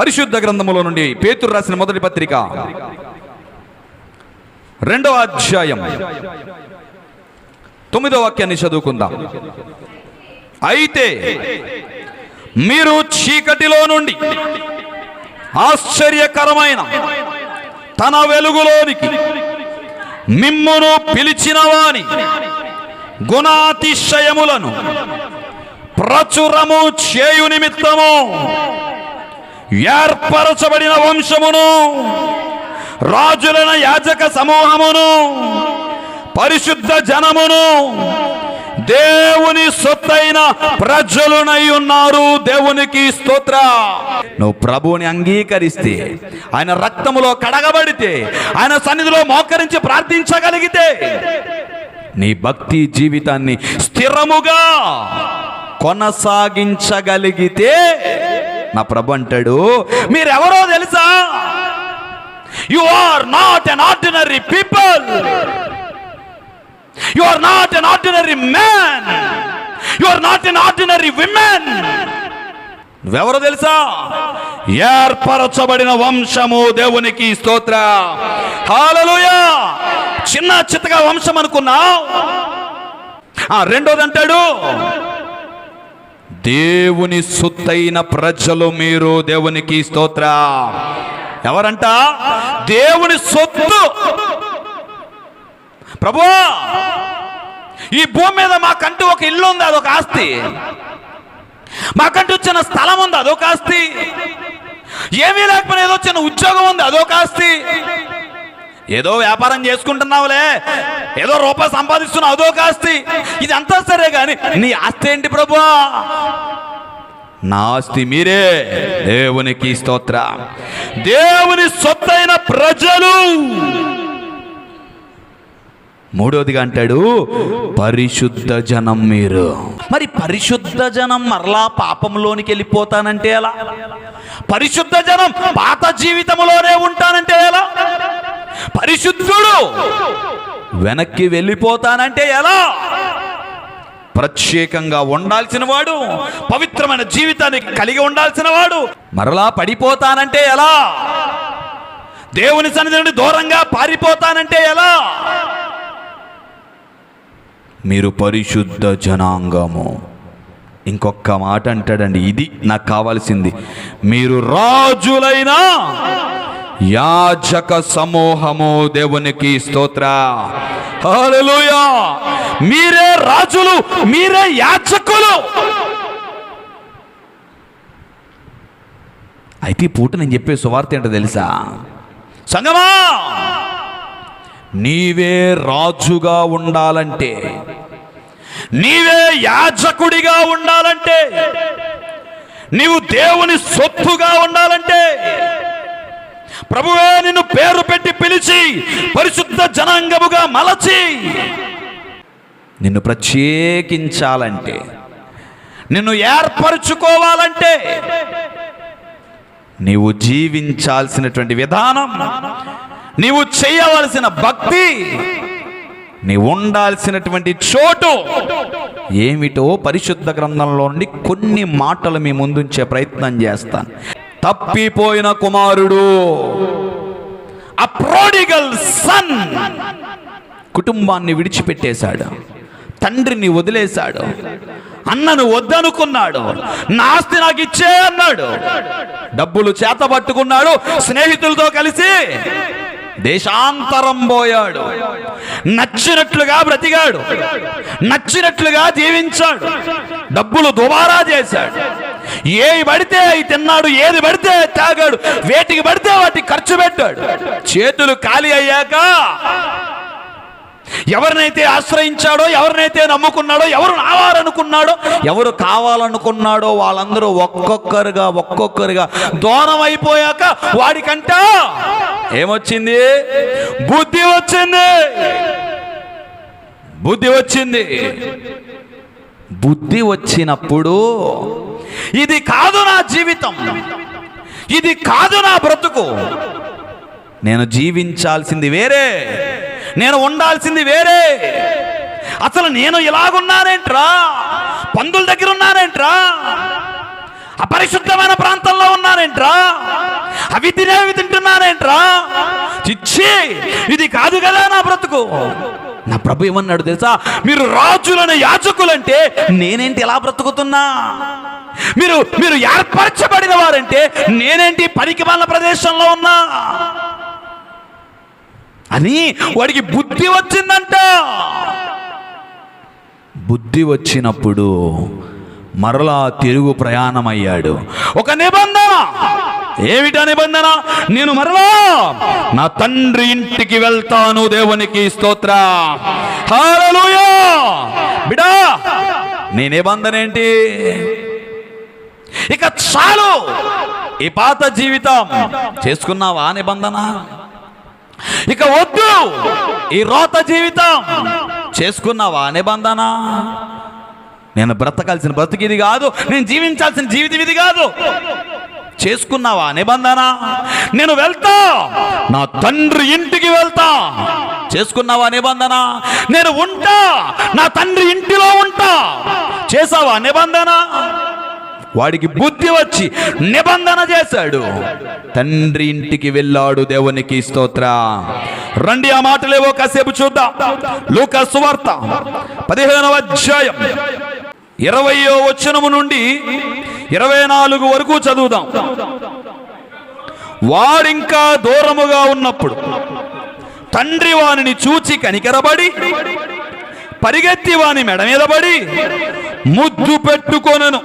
పరిశుద్ధ గ్రంథములో నుండి పేతురు రాసిన మొదటి పత్రిక. రెండవ అధ్యాయం. తొమ్మిదో వాక్యాన్ని చదువుకుందాం. అయితే మీరు చీకటిలో నుండి ఆశ్చర్యకరమైన తన వెలుగులోనికి మిమ్మును పిలిచిన వాని గుణాతిశయములను ప్రచురము చేయు నిమిత్తము ఏర్పరచబడిన వంశమును రాజులైన యాజక సమూహమును పరిశుద్ధ జనమును దేవుని సొత్తైన ప్రజలునై ఉన్నారు. దేవునికి స్తోత్ర. నువ్వు ప్రభువుని అంగీకరిస్తే ఆయన రక్తములో కడగబడితే ఆయన సన్నిధిలో మోకరించి ప్రార్థించగలిగితే నీ భక్తి జీవితాన్ని స్థిరముగా కొనసాగించగలిగితే నా ప్రభు అంటాడు మీరెవరో తెలుసా? You are not an ordinary people you are not an ordinary man you are not an ordinary women నువ్వెవరో తెలుసా? ఏర్పరచబడిన వంశము దేవునికి స్తోత్ర. హాలలుయా చిన్న చిత్తగా వంశం అనుకున్నావు. రెండోది అంటాడు దేవుని సొత్తైన ప్రజలు మీరు దేవునికి స్తోత్ర. ఎవరంట? దేవుని సొత్తు. ప్రభు ఈ భూమి మీద మాకంటూ ఒక ఇల్లు ఉంది అదొక ఆస్తి. మాకంటూ చిన్న స్థలం ఉంది అదొక ఆస్తి. ఏమీ లేకపోయినా ఏదో చిన్న ఉద్యోగం ఉంది అదొక ఆస్తి. ఏదో వ్యాపారం చేసుకుంటున్నావులే. ఏదో రూపాయి సంపాదిస్తున్నావు అదొక ఆస్తి ఇదంతా సరే కానీ నీ ఆస్తి ఏంటి ప్రభువా నా ఆస్తి మీరే. దేవునికి స్తోత్ర. దేవుని సొత్తైన ప్రజలు. మూడోదిగా అంటాడు పరిశుద్ధ జనం మీరు. మరి పరిశుద్ధ జనం మరలా పాపంలోనికి వెళ్ళిపోతానంటే ఎలా? పరిశుద్ధ జనం పాత జీవితంలోనే ఉంటానంటే ఎలా? పరిశుద్ధుడు. వెనక్కి వెళ్ళిపోతానంటే ఎలా? ప్రత్యేకంగా ఉండాల్సిన వాడు పవిత్రమైన జీవితాన్ని కలిగి ఉండాల్సిన వాడు మరలా పడిపోతానంటే ఎలా? దేవుని సన్నిధి నుండి దూరంగా పారిపోతానంటే ఎలా? మీరు పరిశుద్ధ జనాంగము. ఇంకొక మాట అంటాడండి ఇది నాకు కావాల్సింది. మీరు రాజులైన యాజక సమూహము దేవునికి స్తోత్ర. మీరే రాజులు మీరే యాచకులు అయితే ఈ పూట నేను చెప్పే సువార్త ఏంటో తెలుసా? సంగమా! నీవే రాజుగా ఉండాలంటే నీవే యాజకుడిగా ఉండాలంటే నీవు దేవుని సొత్తుగా ఉండాలంటే ప్రభువే నిన్ను పేరు పెట్టి పిలిచి పరిశుద్ధ జనాంగముగా మలచి నిన్ను ప్రత్యేకించాలంటే నిన్ను ఏర్పరచుకోవాలంటే నీవు జీవించాల్సినటువంటి విధానం నీవు చేయవలసిన భక్తి నీవు ఉండాల్సినటువంటి చోటు ఏమిటో పరిశుద్ధ గ్రంథంలో నుండి కొన్ని మాటలు మీ ముందుంచే ప్రయత్నం చేస్తాను. తప్పిపోయిన కుమారుడు. అప్రోడిగల్ సన్ కుటుంబాన్ని విడిచిపెట్టేశాడు. తండ్రిని వదిలేశాడు. అన్నను వద్దనుకున్నాడు. నాస్తి నాకు ఇచ్చే అన్నాడు. డబ్బులు చేత పట్టుకున్నాడు. స్నేహితులతో కలిసి దేశాంతరం పోయాడు. నచ్చినట్లుగా బ్రతికాడు. నచ్చినట్లుగా జీవించాడు. డబ్బులు దుబారా చేశాడు. ఏది పడితే అవి తిన్నాడు ఏది పడితే తాగాడు వేటికి పడితే వాటికి ఖర్చు పెట్టాడు. చేతులు ఖాళీ అయ్యాక ఎవరినైతే ఆశ్రయించాడో ఎవరినైతే నమ్ముకున్నాడో ఎవరు రావాలనుకున్నాడో ఎవరు కావాలనుకున్నాడో వాళ్ళందరూ ఒక్కొక్కరుగా ఒక్కొక్కరుగా దూరం అయిపోయాక వాడికంట ఏమొచ్చింది? బుద్ధి వచ్చింది. బుద్ధి వచ్చింది. బుద్ధి వచ్చినప్పుడు ఇది కాదు నా జీవితం. ఇది కాదు నా బ్రతుకు. నేను జీవించాల్సింది వేరే. నేను ఉండాల్సింది వేరే. అసలు నేను ఇలాగున్నానేంట్రా? పందుల దగ్గర ఉన్నానేంట్రా అపరిశుద్ధమైన ప్రాంతంలో ఉన్నానేంట్రా? అవి తినేవి తింటున్నానేంట్రా? చిచ్చి ఇది కాదు కదా నా బ్రతుకు. నా ప్రభు ఏమన్నాడు తెలుసా? మీరు రాజులను యాచకులంటే నేనేంటి ఎలా బ్రతుకుతున్నా? మీరు మీరు ఏర్పరచబడిన వారంటే నేనేంటి పనికి వాళ్ళ ప్రదేశంలో ఉన్నా? అని వాడికి బుద్ధి వచ్చిందంట. బుద్ధి వచ్చినప్పుడు మరలా తిరుగు ప్రయాణం అయ్యాడు ఒక నిబంధన. ఏమిటా నిబంధన? నేను మరలా నా తండ్రి ఇంటికి వెళ్తాను దేవునికి స్తోత్ర. బిడా నీ నిబంధన ఏంటి? ఇక చాలు. ఈ పాత జీవితం. చేసుకున్నావా నిబంధన? ఇక వద్దు. ఈ రోత జీవితం. చేసుకున్నావా నిబంధన? నేను బ్రతకాల్సిన బ్రతికి ఇది కాదు. నేను జీవించాల్సిన జీవితం ఇది కాదు. చేసుకున్నావా నిబంధన? నేను వెళ్తా. నా తండ్రి ఇంటికి వెళ్తా. చేసుకున్నావా నిబంధన? నేను ఉంటా. నా తండ్రి ఇంటిలో ఉంటా. చేసావా నిబంధన? వాడికి బుద్ధి వచ్చి నిబంధన చేశాడు. తండ్రి ఇంటికి వెళ్ళాడు దేవునికి స్తోత్ర. రండి ఆ మాటలేవో కాసేపు చూద్దాం. లూకా సువార్త పదిహేనవ అధ్యాయం ఇరవయో వచనము నుండి ఇరవై నాలుగు వరకు చదువుదాం. వాడింకా దూరముగా ఉన్నప్పుడు తండ్రి వానిని చూచి కనికరబడి పరిగెత్తి వాని మెడ మీద పడి ముద్దు పెట్టుకొనను.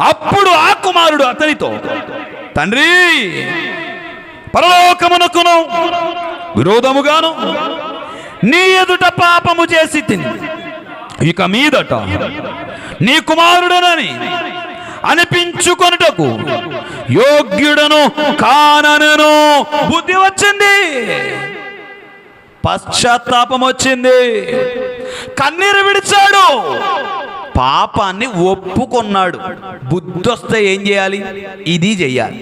అప్పుడు ఆ కుమారుడు అతనితో తండ్రి పరలోకమునకును విరోధముగాను నీ ఎదుట పాపము చేసి తిని. ఇక మీదట నీ కుమారుడనని అనిపించుకొనుటకు యోగ్యుడను కానను బుద్ధి వచ్చింది. పశ్చాత్తాపం వచ్చింది. కన్నీరు విడిచాడు. పాపాన్ని ఒప్పుకున్నాడు. బుద్ధి వస్తే ఏం చేయాలి? ఇది చెయ్యాలి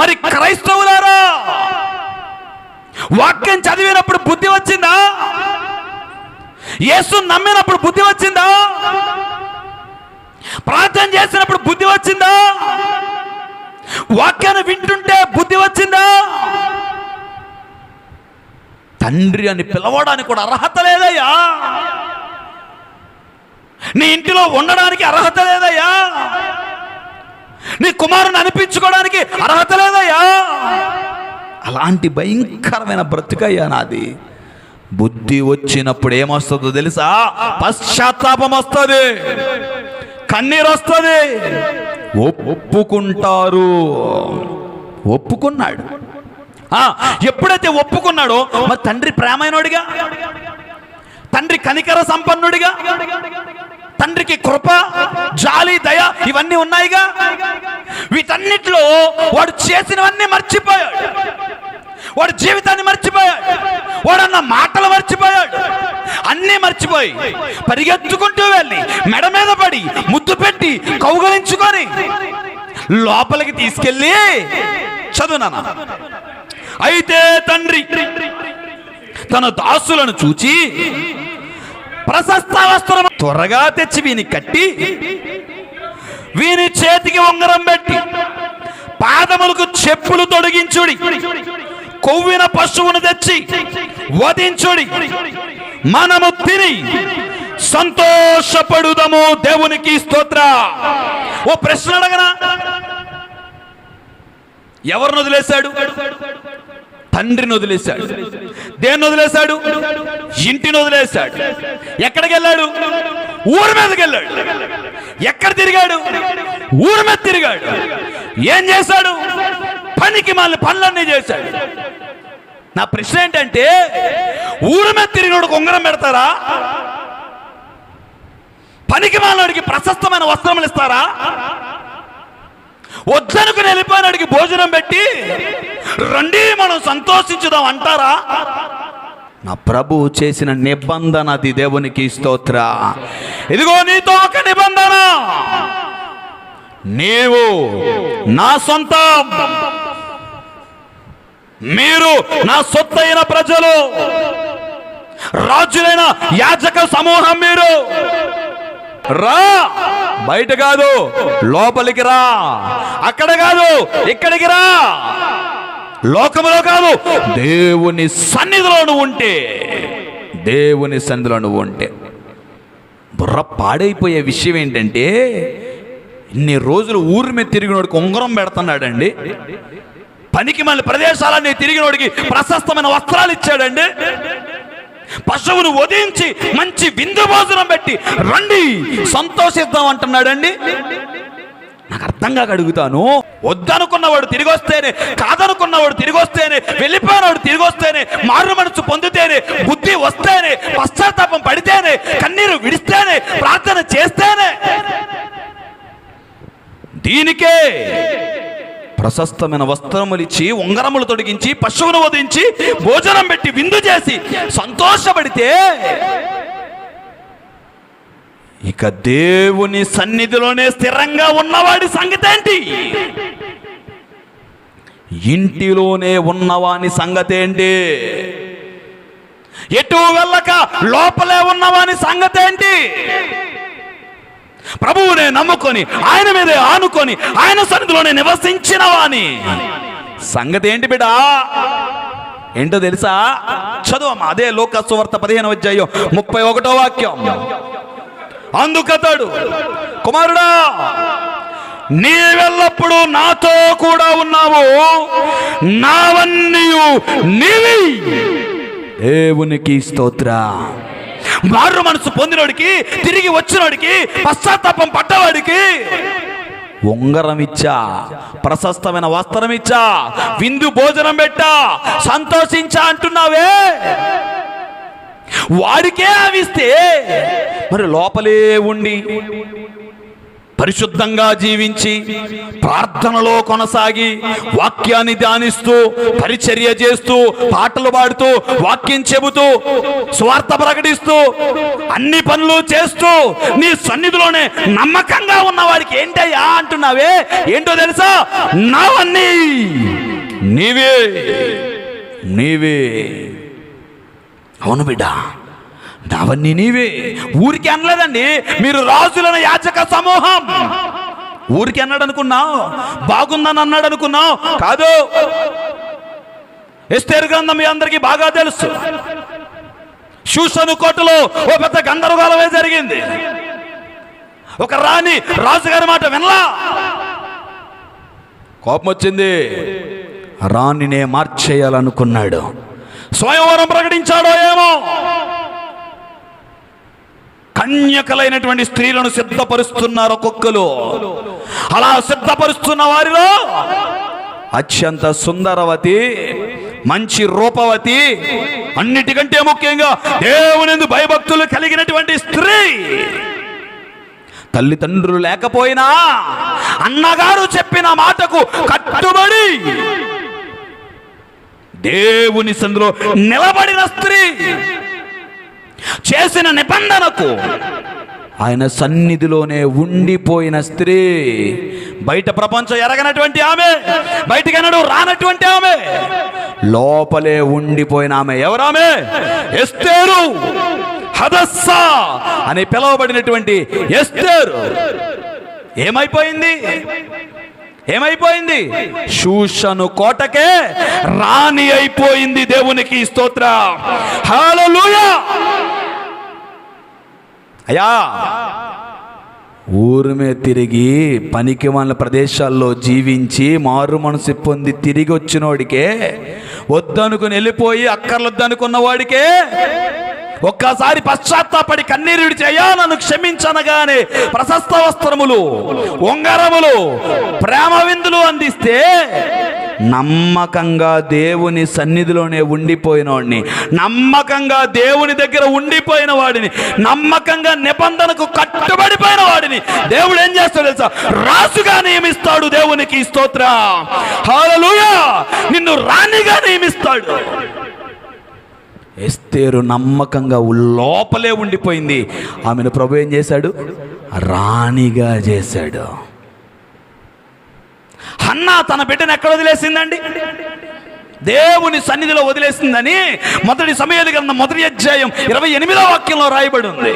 మరి క్రైస్తవులారా వాక్యం చదివినప్పుడు బుద్ధి వచ్చిందా? యేసు నమ్మినప్పుడు బుద్ధి వచ్చిందా? ప్రార్థన చేసినప్పుడు బుద్ధి వచ్చిందా? వాక్యాన్ని వింటుంటే బుద్ధి వచ్చిందా? తండ్రి అని పిలవడానికి కూడా అర్హత లేదయ్యా. నీ ఇంటిలో ఉండడానికి అర్హత లేదయ్యా. నీ కుమారుని అనిపించుకోవడానికి అర్హత లేదయ్యా. అలాంటి భయంకరమైన బ్రతుకయ్యా నాది. బుద్ధి వచ్చినప్పుడు ఏమొస్తుందో తెలుసా? పశ్చాత్తాపం వస్తుంది. కన్నీరు వస్తుంది. ఒప్పుకుంటారు. ఒప్పుకున్నాడు. ఎప్పుడైతే ఒప్పుకున్నాడో మరి తండ్రి ప్రేమైనోడిగా? తండ్రి కనికర సంపన్నుడిగా? తండ్రికి కృప జాలి దయ ఇవన్నీ ఉన్నాయిగా. వీటన్నిటిలో వాడు చేసినవన్నీ మర్చిపోయాడు. వాడు జీవితాన్ని మర్చిపోయాడు. వాడు అన్న మాటలు మర్చిపోయాడు. అన్నీ మర్చిపోయి పరిగెత్తుకుంటూ వెళ్ళి మెడ మీద పడి ముద్దు పెట్టి కౌగలించుకొని లోపలికి తీసుకెళ్ళి చదువునా అయితే తండ్రి తన దాసులను చూచి ప్రశస్త వస్త్రం త్వరగా తెచ్చి వీని కట్టి వీని చేతికి ఉంగరం పెట్టి పాదములకు చెప్పులు తొడిగించుడి కొవ్విన పశువును తెచ్చి వధించుడి. మనము తిని సంతోషపడుదము దేవునికి స్తోత్ర. ఓ ప్రశ్న అడగనా? ఎవరిని వదిలేశాడు? తండ్రిని వదిలేశాడు. దేన్ని వదిలేశాడు? ఇంటిని వదిలేశాడు. ఎక్కడికి వెళ్ళాడు? ఊరి మీదకి వెళ్ళాడు. ఎక్కడ తిరిగాడు? ఊరి మీద తిరిగాడు. ఏం చేశాడు? పనికి మళ్ళీ పనులన్నీ చేశాడు. నా ప్రశ్న ఏంటంటే ఊరి మీద తిరిగినోడికి ఉంగరం పెడతారా? పనికి మాలినోడికి ప్రశస్తమైన వస్త్రములు ఇస్తారా? వద్దనుకుని వెళ్ళిపోయినాడికి భోజనం పెట్టి రండి మనం సంతోషించుదాం అంటారా? నా ప్రభువు చేసిన నిబంధన అది దేవునికి స్తోత్ర. ఇదిగో నీతో ఒక నిబంధన. నీవు నా సొంతం. మీరు నా సొత్తైన ప్రజలు. రాజులైన యాజక సమూహం మీరు. రా. బయట కాదు లోపలికి రా. అక్కడ కాదు ఇక్కడికి రా. లోకములో కాదు దేవుని సన్నిధిలో నువ్వు ఉంటే దేవుని సన్నిధిలో నువ్వు ఉంటే. బుర్ర పాడైపోయే విషయం ఏంటంటే ఇన్ని రోజులు ఊరి మీద తిరిగినోడికి ఉంగరం పెడుతున్నాడండి. పనికి మళ్ళీ ప్రదేశాలన్నీ తిరిగినోడికి ప్రశస్తమైన వస్త్రాలు ఇచ్చాడండి. పశువును వధించి మంచి విందు భోజనం పెట్టి రండి సంతోషిద్దాం అంటున్నాడండి. నాకు అడుగుతాను వద్దనుకున్నవాడు తిరిగి వస్తేనే కాదనుకున్నవాడు తిరిగి వస్తేనే వెళ్ళిపోయినవాడు తిరిగి వస్తేనే మారు మనసు పొందితేనే బుద్ధి వస్తేనే పశ్చాత్తాపం పడితేనే కన్నీరు విడిస్తేనే ప్రార్థన చేస్తేనే. దీనికే ప్రశస్తమైన వస్త్రములిచ్చి ఉంగరములు తొడిగించి పశువును వధించి భోజనం పెట్టి విందు చేసి సంతోషపడితే ఇక దేవుని సన్నిధిలోనే స్థిరంగా ఉన్నవాడి సంగతి ఏంటి? ఇంటిలోనే ఉన్నవాని సంగతి ఏంటి? ఎటు వెళ్ళక లోపలే ఉన్నవాని సంగతి ఏంటి? ప్రభువునే నమ్ముకొని ఆయన మీదే ఆనుకొని ఆయన సన్నిధిలోనే నివసించిన వాని సంగతి ఏంటి బిడా? ఏంటో తెలుసా? చదువు అదే లోక సువార్త పదిహేను అధ్యాయం ముప్పై ఒకటో వాక్యం. అందుకతాడు. కుమారుడా నీవెల్లప్పుడు నాతో కూడా ఉన్నావు. నావన్నీ నీవి. దేవునికి స్తోత్ర. మారు మనసు పొందినోడికి తిరిగి వచ్చినోడికి పశ్చాత్తాపం పడ్డవాడికి ఉంగరం ఇచ్చా ప్రశస్తమైన వస్త్రం ఇచ్చా విందు భోజనం పెట్టా సంతోషించా అంటున్నావే. వాడికే ఆవిస్తే మరి లోపలే ఉండి పరిశుద్ధంగా జీవించి ప్రార్థనలో కొనసాగి వాక్యాన్ని ధ్యానిస్తూ పరిచర్య చేస్తూ పాటలు పాడుతూ వాక్యం చెబుతూ స్వార్థ ప్రకటిస్తూ అన్ని పనులు చేస్తూ నీ సన్నిధిలోనే నమ్మకంగా ఉన్న వాడికి ఏంటయ్యా అంటున్నావే? ఏంటో తెలుసా? నావన్నీ నీవే నీవే. అవును బిడ్డ. నావన్నీ నీవే. ఊరికి అనలేదండి. మీరు రాజులైన యాచక సమూహం. ఊరికి అన్నాడు అనుకున్నావు బాగుందని అన్నాడు అనుకున్నావు కాదు. ఎస్తేరు గ్రంథం మీ అందరికీ బాగా తెలుసు. శూషను కోటలో ఓ పెద్ద గందరగోళమే జరిగింది. ఒక రాణి రాజుగారి మాట వినలా? కోపం వచ్చింది రాణినే మార్చేయాలనుకున్నాడు. స్వయంవరం ప్రకటించాడో ఏమో. కన్యకలైనటువంటి స్త్రీలను సిద్ధపరుస్తున్నారు ఒక్కొక్కరు అలా సిద్ధపరుస్తున్న వారిలో అత్యంత సుందరవతి మంచి రూపవతి అన్నిటికంటే ముఖ్యంగా దేవుని భయభక్తులు కలిగినటువంటి స్త్రీ. తల్లిదండ్రులు లేకపోయినా అన్నగారు చెప్పిన మాటకు కట్టుబడి దేవుని సందులో నిలబడిన స్త్రీ చేసిన నిబంధనకు ఆయన సన్నిధిలోనే ఉండిపోయిన స్త్రీ. బయట ప్రపంచం ఎరగనటువంటి ఆమె బయటికి రానటువంటి ఆమె లోపలే ఉండిపోయిన ఆమె ఎవరామె? ఎస్తేరు హదస్సా అని పిలువబడినటువంటి ఎస్తేరు. ఏమైపోయింది? ఏమైపోయింది? శూషను కోటకే రాణి అయిపోయింది దేవునికి స్తోత్ర. హల్లెలూయా! అయ్యా! ఊరు మీద తిరిగి పనికి వాళ్ళ ప్రదేశాల్లో జీవించి మారు మనసు పొంది తిరిగి వచ్చినోడికే వద్దనుకుని వెళ్ళిపోయి అక్కర్లొద్దనుకున్న వాడికే ఒక్కసారి పశ్చాత్తాపడి కన్నీరుడి చేయ నన్ను క్షమించనగానే ప్రశస్త వస్త్రములు ఉంగరములు ప్రేమ విందులు అందిస్తే నమ్మకంగా దేవుని సన్నిధిలోనే ఉండిపోయినవాడిని నమ్మకంగా దేవుని దగ్గర ఉండిపోయిన వాడిని. నమ్మకంగా నిబంధనకు కట్టుబడిపోయిన వాడిని. దేవుడు ఏం చేస్తాడు తెలుసా? రాసుగా నియమిస్తాడు దేవునికి స్తోత్ర. హాలలుయా నిన్ను రాణిగా నియమిస్తాడు. ఎస్తేరు నమ్మకంగా లోపలే ఉండిపోయింది. ఆమెను ప్రభు ఏం చేశాడు? రాణిగా చేశాడు. అన్న తన బిడ్డను ఎక్కడ వదిలేసిందండి? దేవుని సన్నిధిలో వదిలేసిందని మొదటి సమయాలు కింద మొదటి అధ్యాయం ఇరవై ఎనిమిదో వాక్యంలో రాయబడి ఉంది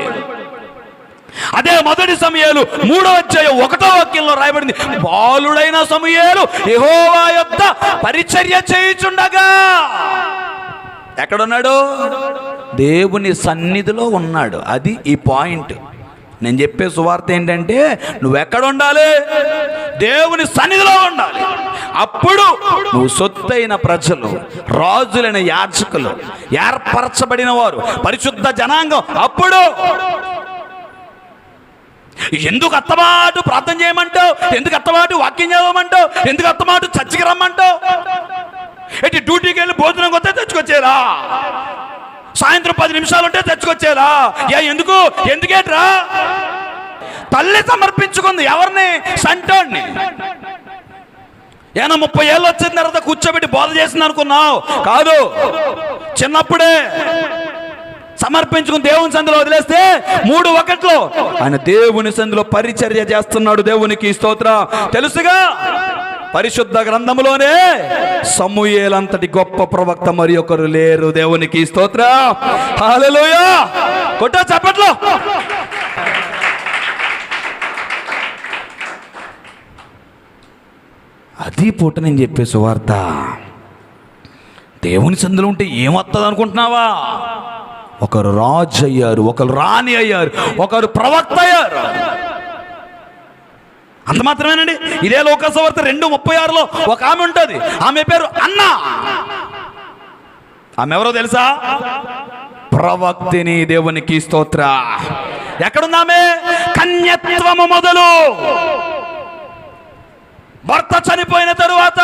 అదే మొదటి సమయాలు మూడో అధ్యాయం ఒకటో వాక్యంలో రాయబడింది. బాలుడైన సమయాలు యహోవా యొక్క పరిచర్య చేయుచుండగా ఎక్కడున్నాడు? దేవుని సన్నిధిలో ఉన్నాడు. అది ఈ పాయింట్. నేను చెప్పే సువార్త ఏంటంటే నువ్వు ఎక్కడ ఉండాలి దేవుని సన్నిధిలో ఉండాలి. అప్పుడు నువ్వు సొత్తైన ప్రజలు రాజులైన యాచకులు ఏర్పరచబడిన వారు పరిశుద్ధ జనాంగం. అప్పుడు ఎందుకు అత్తమాటు ప్రార్థన చేయమంటావు? ఎందుకు అత్తమాటు వాక్యం చదవమంటావు? ఎందుకు అత్తమాటు చచ్చికి రమ్మంటావు? ఎట్టి డ్యూటీకి వెళ్ళి భోజనం కొత్త తెచ్చుకొచ్చేరా సాయంత్రం పది నిమిషాలు ఉంటే తెచ్చుకొచ్చేరా ఏ ఎందుకు? ఎందుకేట్రా? తల్లి సమర్పించుకుంది ఎవరిని? సంటోడిని ఏనా ముప్పై ఏళ్ళు వచ్చిన తర్వాత కూర్చోబెట్టి బోధ చేసింది అనుకున్నావు కాదు. చిన్నప్పుడే సమర్పించుకుని దేవుని సందులో వదిలేస్తే మూడు ఒకట్లో. ఆయన దేవుని సందులో పరిచర్య చేస్తున్నాడు దేవునికి స్తోత్ర. తెలుసుగా? పరిశుద్ధ గ్రంథములోనే సమూయేలంతటి గొప్ప ప్రవక్త మరి ఒకరు లేరు. దేవునికి స్తోత్ర. హల్లెలూయా. కొట్టా చప్పట్లో. అది పూట నేను చెప్పే సువార్త. దేవుని సందులో ఉంటే ఏమొస్తుంది అనుకుంటున్నావా ఒకరు రాజు అయ్యారు ఒకరు రాణి అయ్యారు ఒకరు ప్రవక్త అయ్యారు. అంత మాత్రమేనండి. ఇదే లోకసవర్త రెండు ముప్పై ఆరులో ఒక ఆమె ఉంటుంది. ఆమె పేరు అన్న. ఆమె ఎవరో తెలుసా? ప్రవక్తిని దేవునికి స్తోత్ర. ఎక్కడుందామె కన్యత్వము మొదలు. భర్త చనిపోయిన తరువాత.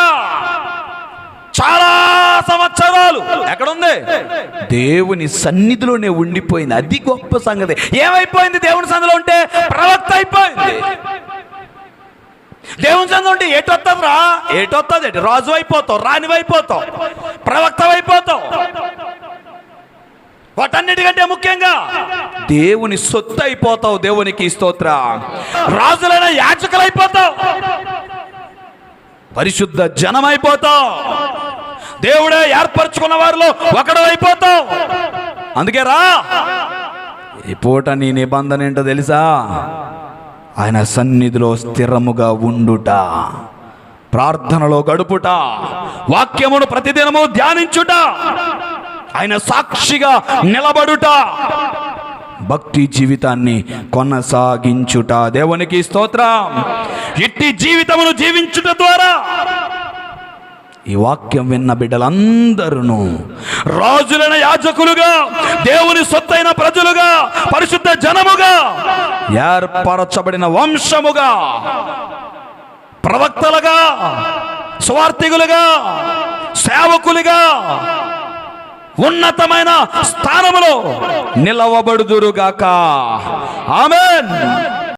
చాలా సంవత్సరాలు. ఎక్కడుంది? దేవుని సన్నిధిలోనే ఉండిపోయింది. అది గొప్ప సంగతి. ఏమైపోయింది దేవుని సన్నిధిలో ఉంటే? ప్రవక్త అయిపోయింది. దేవుని సన్నిధిలో ఉంటే ఏటొస్తుందిరా ఏటొస్తుంది ఎటు రాజు అయిపోతావు రాణి అయిపోతావు ప్రవక్త అయిపోతావు. వాటన్నిటికంటే ముఖ్యంగా దేవుని సొత్తు అయిపోతావు దేవునికి స్తోత్ర. రాజులైన యాచకులైపోతావు పరిశుద్ధ జనమైపోతావు దేవుడే ఏర్పరచుకున్న వారిలో ఒకడు అయిపోతావు. అందుకే రా. ఈ పూట నీ నిబంధన ఏంటో తెలుసా? ఆయన సన్నిధిలో స్థిరముగా ఉండుట. ప్రార్థనలో గడుపుట. వాక్యమును ప్రతిదినము ధ్యానించుట. ఆయన సాక్షిగా నిలబడుట. భక్తి జీవితాన్ని కొనసాగించుట. దేవునికి స్తోత్రం. ఇట్టి జీవితమును జీవించుట ద్వారా ఈ వాక్యం విన్న బిడ్డలందరూ రాజులైన యాజకులుగా దేవుని సొత్తైన ప్రజలుగా పరిశుద్ధ జనముగా ఏర్పరచబడిన వంశముగా ప్రవక్తలుగా స్వార్థికులుగా సేవకులుగా ఉన్నతమైన స్థానములో నిలవబడుదురుగాక. ఆమెన్.